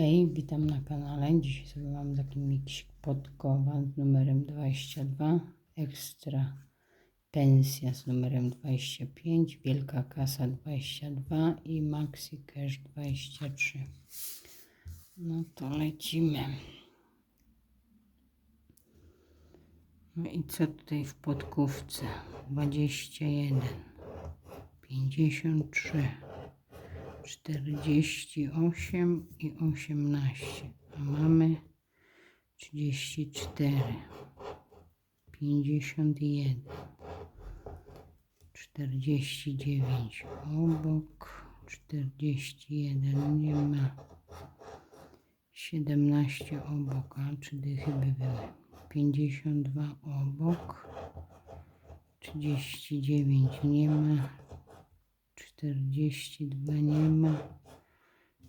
Hej, witam na kanale. Dzisiaj sobie mam taki miksik podkowa z numerem 22, ekstra pensja z numerem 25, wielka kasa 22 i maxi cash 23. No to lecimy. No i co tutaj w podkówce? 21, 53. 48 i 18, a mamy 34, 51, 49 obok, 41 nie ma, 17 obok, a czy dychy by były, 52 obok, 39 nie ma, 42 nie ma,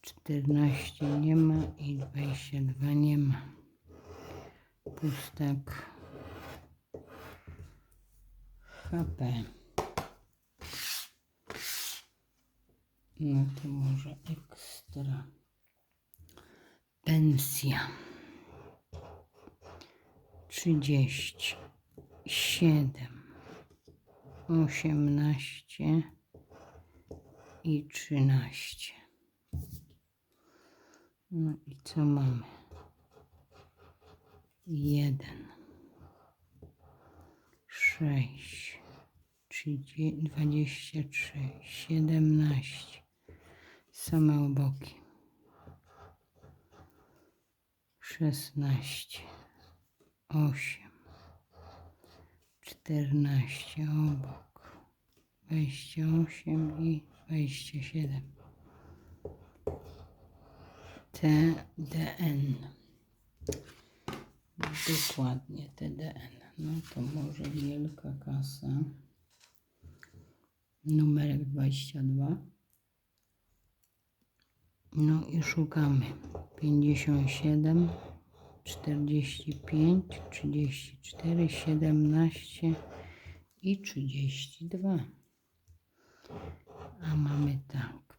14 nie ma i 22 nie ma. Pustak HP. No to może ekstra. Pensja. 30, 7, 18 i 13. No i co mamy? 1, 6, 23, 17. Same oboki. 16, 8, 14 obok. 28 i 27. TDN. Dokładnie TDN. No to może wielka kasa. Numerek 22. No i szukamy 57, 45, 34, 17 i 32. A mamy tak,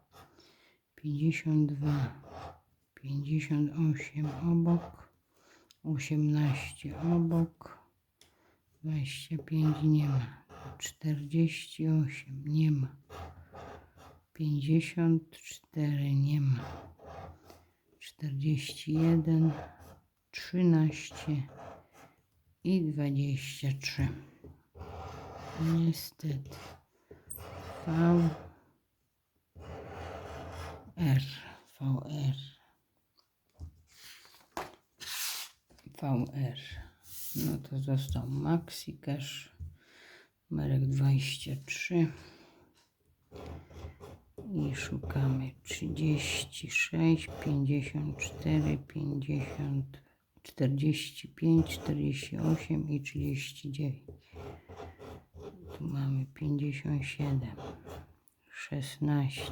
52, 58 obok, 18 obok, 25 nie ma. 48 nie ma. 54 nie ma. 41, 13 i 23. Niestety. V R VR VR no to został Maxi Cash numerek 23 i szukamy 36 54 50 45 48 i 39 tu mamy 57, 16,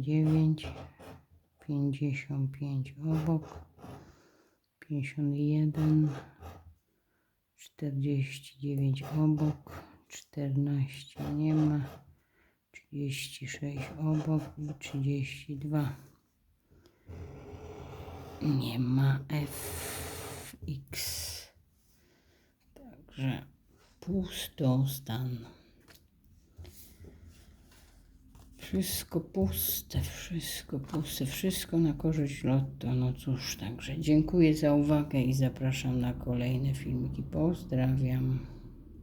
dziewięć, pięćdziesiąt pięć obok, pięćdziesiąt jeden, czterdzieści dziewięć obok, czternaście nie ma, trzydzieści sześć obok i trzydzieści dwa. Nie ma F. X. Także pusty stan. Wszystko puste, wszystko puste, wszystko na korzyść lotto. No cóż, także dziękuję za uwagę i zapraszam na kolejne filmiki. Pozdrawiam.